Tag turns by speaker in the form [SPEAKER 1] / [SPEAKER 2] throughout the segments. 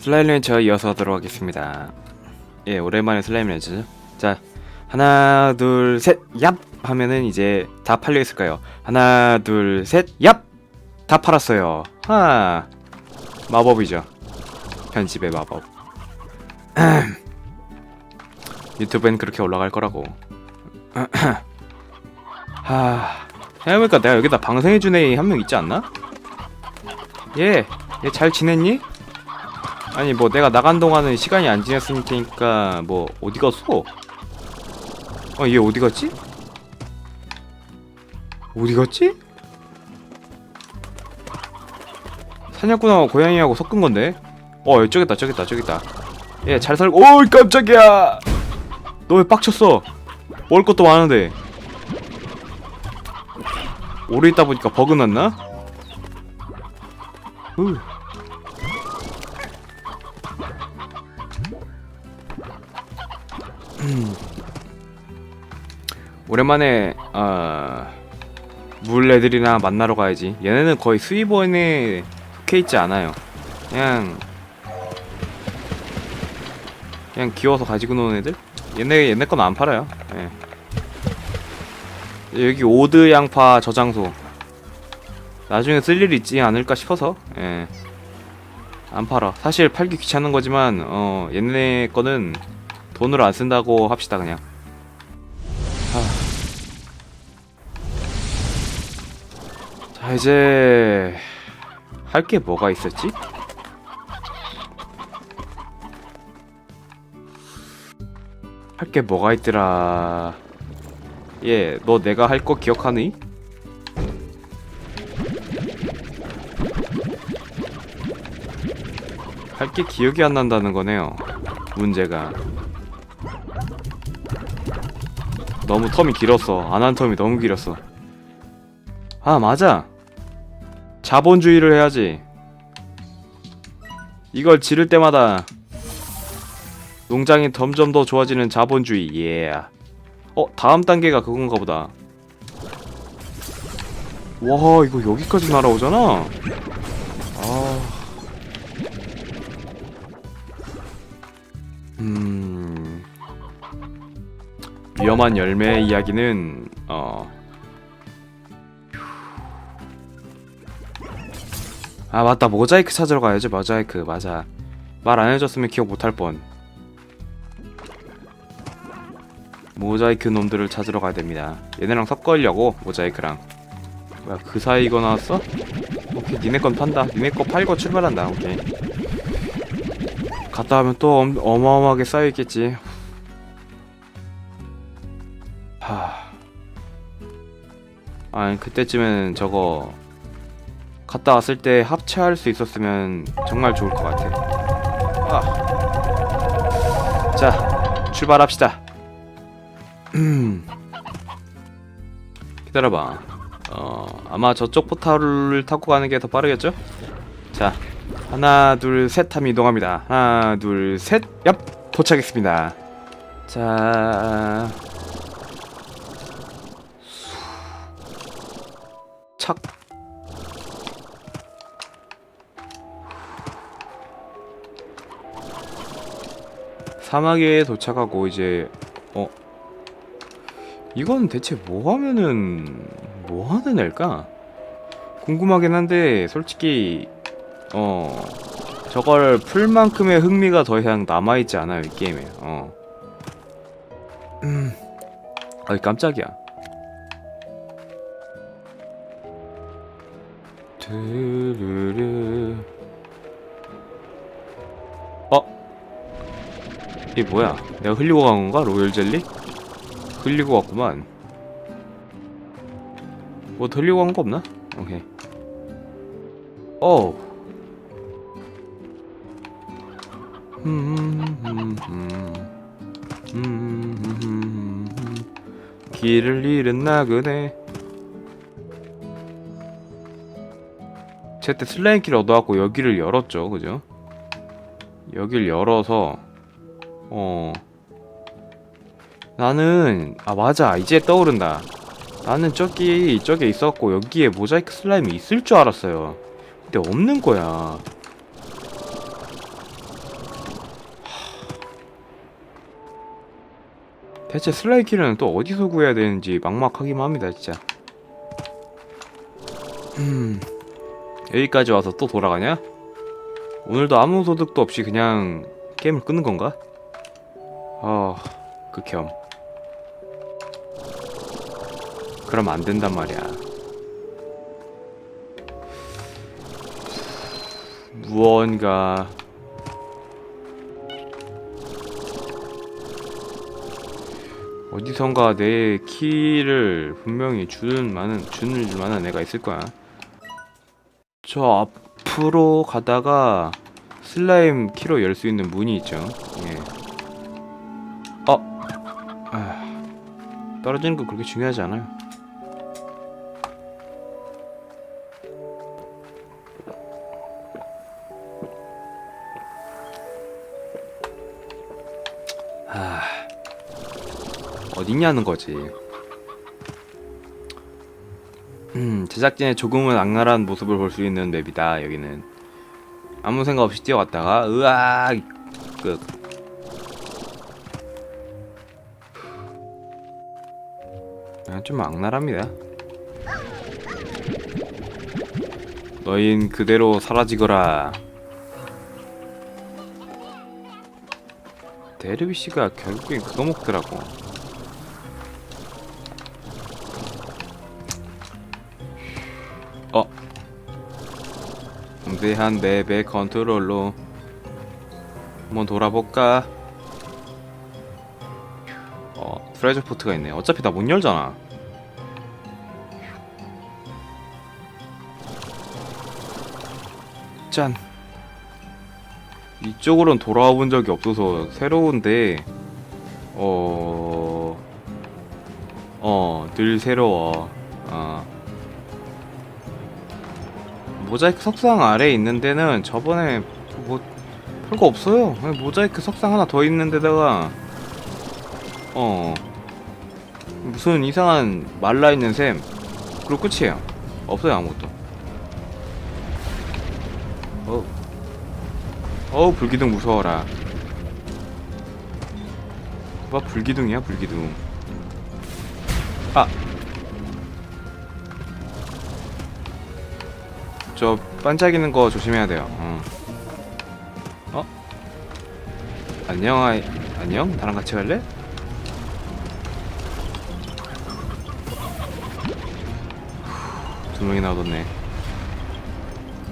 [SPEAKER 1] 슬라임 렌처 이어서 하도록 하겠습니다. 예, 오랜만에 슬라임 렌처죠. 자, 하나, 둘, 셋, 얍! 하면은 이제 다 팔려 있을 까요 하나, 둘, 셋, 얍! 다 팔았어요. 하! 마법이죠. 편집의 마법. 유튜브엔 그렇게 올라갈 거라고. 하, 생각해보니까 내가 여기다 방송해준 애 한 명 있지 않나? 얘, 얘 잘 지냈니? 아니 뭐 내가 나간 동안은 시간이 안 지났을 테니까 뭐 어디 갔어? 어얘 어디 갔지? 어디 갔지? 사냥꾼하고 고양이하고 섞은 건데? 어 저기 있다 저기 있다 저기 있다 얘잘 살고 오이 깜짝이야 너 왜 빡쳤어 먹을 것도 많은데 오래 있다 보니까 버그 났나? 후. 오랜만에 어, 물 애들이나 만나러 가야지. 얘네는 거의 수입원에 속해 있지 않아요. 그냥 그냥 귀여워서 가지고 노는 애들. 얘네 얘네 건 안 팔아요. 예. 여기 오드 양파 저장소. 나중에 쓸일 있지 않을까 싶어서 예. 안 팔아. 사실 팔기 귀찮은 거지만 어 얘네 거는 돈으로 안 쓴다고 합시다 그냥. 이제 할 게 뭐가 있었지? 할 게 뭐가 있더라. 예, 너 내가 할 거 기억하니? 할 게 기억이 안 난다는 거네요. 문제가. 너무 텀이 길었어. 안 한 텀이 너무 길었어. 아, 맞아. 자본주의를 해야지. 이걸 지를 때마다 농장이 점점 더 좋아지는 자본주의. 예. 어, 다음 단계가 그건가 보다. 와, 이거 여기까지 날아오잖아. 아. 음. 위험한 열매의 이야기는 어. 아 맞다. 모자이크 찾으러 가야지. 모자이크 맞아. 말 안 해줬으면 기억 못할 뻔. 모자이크 놈들을 찾으러 가야 됩니다. 얘네랑 섞으려고 모자이크랑. 뭐야 그 사이 이거 나왔어? 오케이 니네 건 판다. 니네 거 팔고 출발한다 오케이. 갔다 하면 또 엄, 어마어마하게 쌓여있겠지. 하... 아니 그때쯤엔 저거 갔다 왔을 때 합체할 수 있었으면 정말 좋을 것 같아. 아. 자, 출발합시다. 음. 기다려봐. 어, 아마 저쪽 포탈을 타고 가는 게 더 빠르겠죠? 자, 하나, 둘, 셋 하면 이동합니다. 하나, 둘, 셋, 얍! 도착했습니다. 자, 착. 사막에 도착하고 이제 어? 이건 대체 뭐 하면은 뭐 하는 애일까? 궁금하긴 한데 솔직히 어 저걸 풀 만큼의 흥미가 더 이상 남아있지 않아요 이 게임에. 어. 음. 아이 깜짝이야. 드르르 이게 뭐야? 내가 흘리고 간 건가? 로열 젤리? 흘리고 갔구만. 뭐 흘리고 간 거 없나? 오케이. 어우. 길을 잃은 나그네. 제때 슬라임 길 얻어갖고 여기를 열었죠, 그죠? 여길 열어서 어. 나는 아 맞아. 이제 떠오른다. 나는 저기 저기 있었고 여기에 모자이크 슬라임이 있을 줄 알았어요. 근데 없는 거야. 대체 슬라이 키는 또 어디서 구해야 되는지 막막하기만 합니다 진짜. 음, 여기까지 와서 또 돌아가냐? 오늘도 아무 소득도 없이 그냥 게임을 끊는 건가? 아 극혐 그럼 안 된단 말이야 무언가 어디선가 내 키를 분명히 주는 많은 주는 만한 애가 있을 거야. 저 앞으로 가다가 슬라임 키로 열 수 있는 문이 있죠. 예. 떨어지는 건 그렇게 중요하지 않아요. 아. 어딨냐는 거지. 음, 제작진의 조금은 악랄한 모습을 볼 수 있는 맵이다. 여기는 아무 생각 없이 뛰어갔다가 으악 끝. 아, 좀 악랄합니다. 너흰 그대로 사라지거라. 데르비 씨가 결국엔 그거 먹더라고. 어. 섬세한 맵의 컨트롤로 한번 돌아볼까? 어, 트레저 포트가 있네. 어차피 다못 열잖아. 짠. 이쪽으로는 돌아와 본 적이 없어서 새로운데 어... 어, 늘 새로워. 어. 모자이크 석상 아래에 있는 데는 저번에 뭐 별거 없어요. 모자이크 석상 하나 더 있는 데다가 어 무슨 이상한 말라 있는 셈 그리고 끝이에요. 없어요 아무것도. 어. 어우 불기둥 무서워라. 뭐 불기둥이야 불기둥. 아. 저 반짝이는 거 조심해야 돼요. 어. 어? 안녕 아이 안녕 나랑 같이 갈래? 두 명이나 얻었네.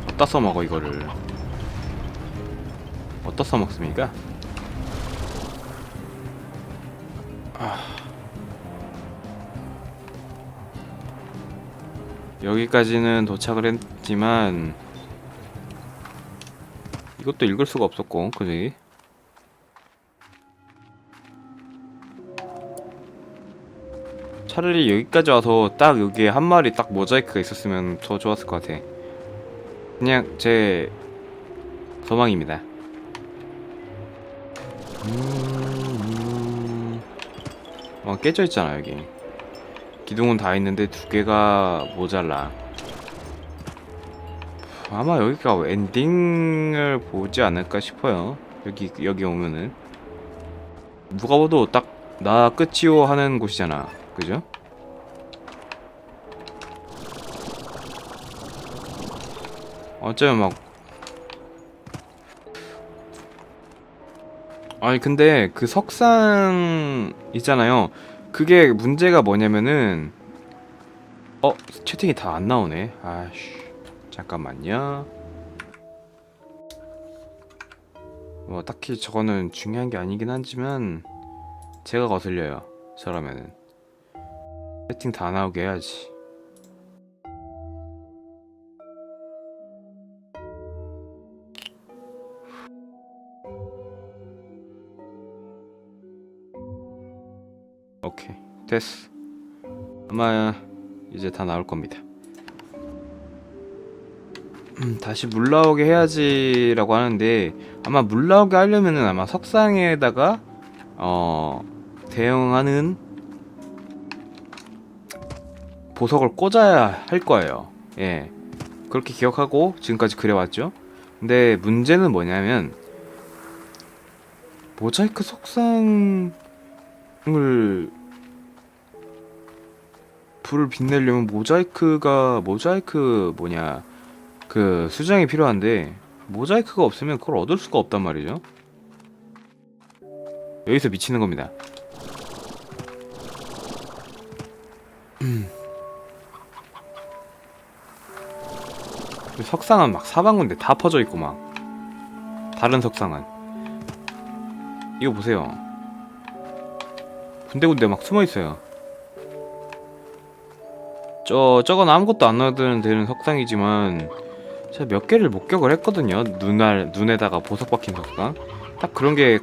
[SPEAKER 1] 어디다 써먹어 이거를? 어디다 써먹습니까? 여기까지는 도착을 했지만 이것도 읽을 수가 없었고 그지? 차라리 여기까지 와서 딱 여기에 한 마리 딱 모자이크가 있었으면 더 좋았을 것 같아 그냥 제 소망입니다 음... 어 깨져 있잖아 여기 기둥은 다 있는데 두 개가 모자라. 아마 여기가 엔딩을 보지 않을까 싶어요. 여기 여기 오면은 누가 봐도 딱 나 끝이요 하는 곳이잖아. 그죠? 어쩌면 막 아니 근데 그 석상 있잖아요. 그게 문제가 뭐냐면은 어 채팅이 다 안 나오네 아씨 잠깐만요 뭐 딱히 저거는 중요한 게 아니긴 하지만 제가 거슬려요 저러면은 채팅 다 나오게 해야지. 오케이 됐어. 아마 이제 다 나올 겁니다. 음, 다시 물 나오게 해야지 라고 하는데 아마 물 나오게 하려면은 아마 석상에다가 어 대응하는 보석을 꽂아야 할 거예요 예 그렇게 기억하고 지금까지 그래왔죠 근데 문제는 뭐냐면 모자이크 석상을 을 불을 빛내려면 모자이크가 모자이크 뭐냐 그 수정이 필요한데 모자이크가 없으면 그걸 얻을 수가 없단 말이죠. 여기서 미치는 겁니다. 석상은 막 사방군데 다 퍼져 있고 막 다른 석상은 이거 보세요. 군데군데 막 숨어 있어요. 저 저건 아무것도 안 넣어도 되는 석상이지만 제가 몇 개를 목격을 했거든요. 눈알 눈에다가 보석 박힌 석상. 딱 그런 게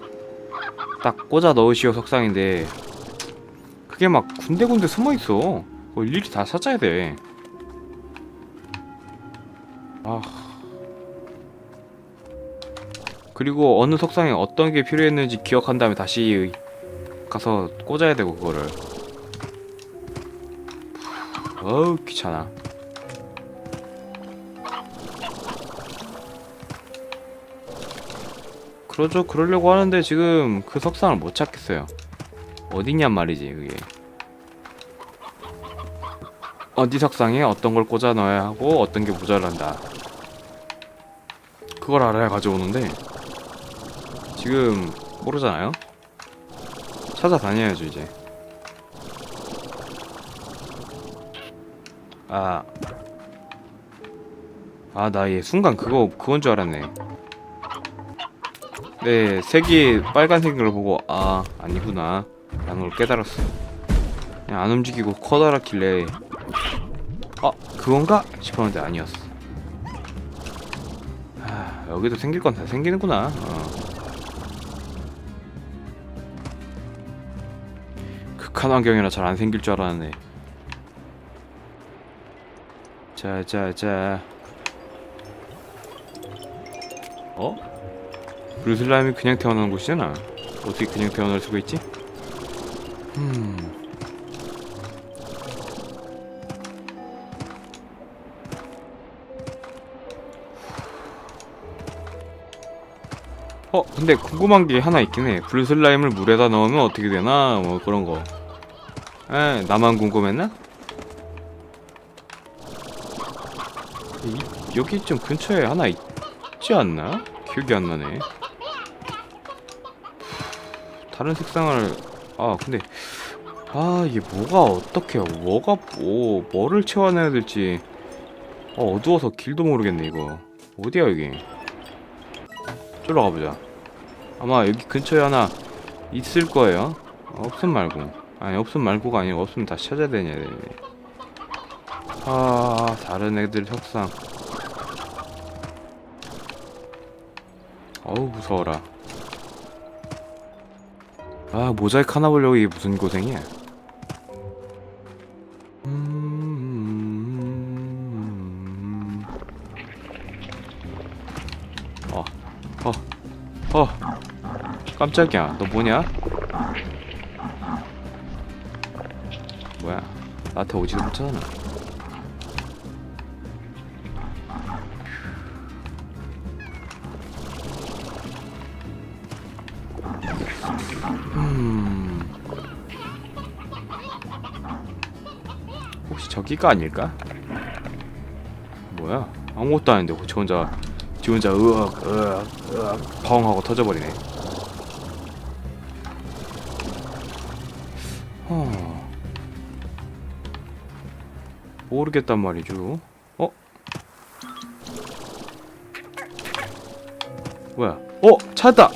[SPEAKER 1] 딱 꽂아 넣으시오 석상인데 그게 막 군데군데 숨어 있어. 그거 일일이 다 찾아야 돼. 아. 그리고 어느 석상에 어떤 게 필요했는지 기억한 다음에 다시 가서 꽂아야 되고 그거를. 어우 귀찮아. 그러죠 그러려고 하는데 지금 그 석상을 못 찾겠어요. 어디냔 말이지 그게. 어디 석상에 어떤 걸 꽂아 넣어야 하고 어떤 게 모자란다. 그걸 알아야 가져오는데 지금 모르잖아요. 찾아다녀야죠 이제. 아. 아, 나 얘 순간 그거, 그건 줄 알았네. 네, 색이 빨간색인 걸 보고, 아, 아니구나. 라는 걸 깨달았어. 그냥 안 움직이고 커다랗길래, 아, 그건가? 싶었는데 아니었어. 아, 여기도 생길 건 다 생기는구나. 어. 극한 환경이라 잘 안 생길 줄 알았네. 자, 자, 자. 어? 루슬라임이 그냥 태어난 곳이잖아. 어떻게 그냥 태어날 수가 있지? 음. 어, 근데 궁금한 게 하나 있긴 해. 블루슬라임을 물에다 넣으면 어떻게 되나? 뭐 그런 거. 에, 나만 궁금했나? 이, 여기 좀 근처에 하나 있지 않나? 기억이 안 나네. 다른 색상을 아 근데 아 이게 뭐가 어떻게 뭐가 뭐 뭐를 채워내야 될지 어, 어두워서 길도 모르겠네 이거 어디야 여기 저로 가보자 아마 여기 근처에 하나 있을 거예요. 없음 말고. 아니 없음 말고가 아니고 없으면 다시 찾아야 되냐 되네. 아 다른 애들 석상. 어우 무서워라. 아 모자이크 하나 보려고 이게 무슨 고생이야. 음... 어, 어, 어, 깜짝이야. 너 뭐냐? 뭐야? 나한테 오지도 못하잖아. 음. 혹시 저기가 아닐까? 뭐야? 아무것도 아닌데 저 혼자 지 혼자 으악 으악 으악 펑 하고 터져버리네. 어. 모르겠단 말이죠. 어? 뭐야? 어? 찾았다.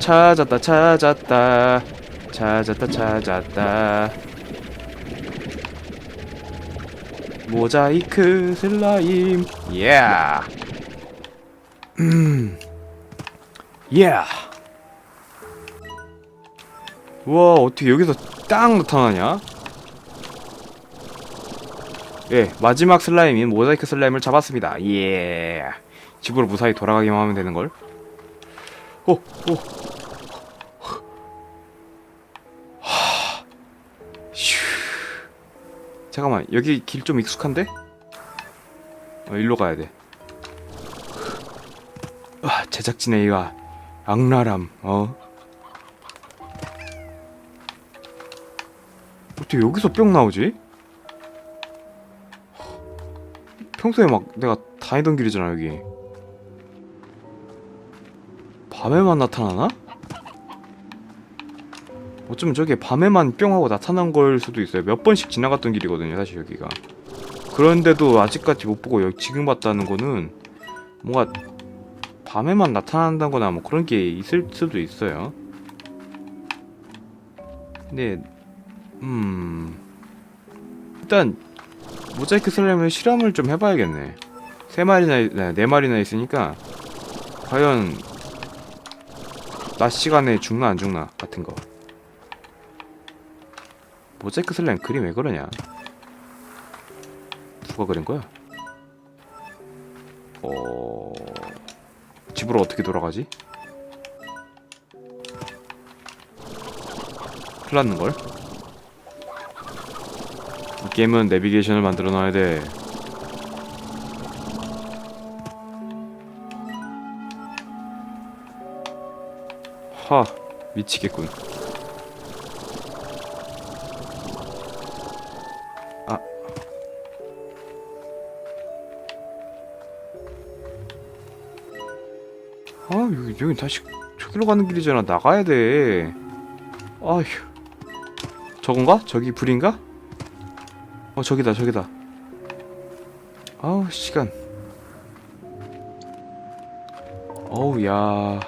[SPEAKER 1] 찾았다 찾았다 찾았다 찾았다 모자이크 슬라임 예 음. 예 우와 어떻게 여기서 딱 나타나냐 예 마지막 슬라임인 모자이크 슬라임을 잡았습니다 예 집으로 무사히 돌아가기만 하면 되는걸 오, 오. 하. 휴. 잠깐만 여기 길 좀 익숙한데? 어, 일로 가야 돼. 아, 제작진의 이가 악랄함. 어. 어떻게 여기서 뿅 나오지? 평소에 막 내가 다니던 길이잖아 여기 밤에만 나타나나? 어쩌면 저게 밤에만 뿅 하고 나타난 걸 수도 있어요 몇 번씩 지나갔던 길이거든요 사실 여기가 그런데도 아직까지 못 보고 여기 지금 봤다는 거는 뭔가 밤에만 나타난다거나 뭐 그런 게 있을 수도 있어요. 근데 음 일단 모자이크 쓰려면 실험을 좀 해봐야겠네. 세 마리나 있- 네, 네 마리나 있으니까 과연 낮 시간에 죽나 안 죽나 같은 거. 모자이크 쓰려면 그림 왜 그러냐? 누가 그린 거야? 어 집으로 어떻게 돌아가지? 큰일 났는걸? 이 게임은 내비게이션을 만들어 놔야 돼. 하, 미치겠군. 아, 여기, 여기 다시 저기로 가는 길이잖아. 나가야 돼. 아휴. 저건가? 저기 불인가? 어 저기다 저기다 아우 시간 어우 야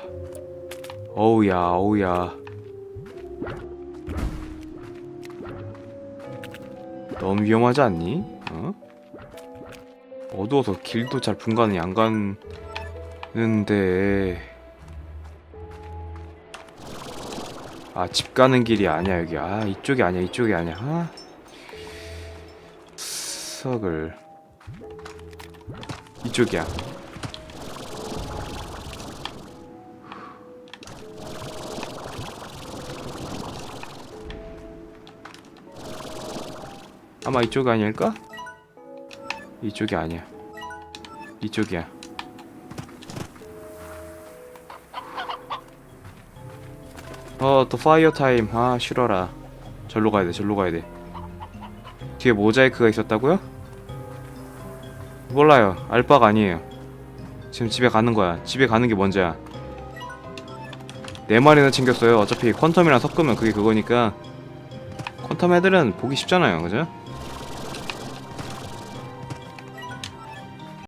[SPEAKER 1] 어우 야 어우 야 너무 위험하지 않니? 어? 어두워서 길도 잘 분간이 안 가는 데 아 집 가는 길이 아니야 여기 아 이쪽이 아니야 이쪽이 아니야 아 석을 이쪽이야. 아마 이쪽 아닐까? 이쪽이 아니야. 이쪽이야. 어, 또 파이어 타임. 아, 싫어라. 절로 가야 돼. 절로 가야 돼. 뒤에 모자이크가 있었다고요? 몰라요. 알 바가 아니에요. 지금 집에 가는 거야. 집에 가는 게 먼저야. 네 마리나 챙겼어요. 어차피 퀀텀이랑 섞으면 그게 그거니까. 퀀텀 애들은 보기 쉽잖아요. 그죠?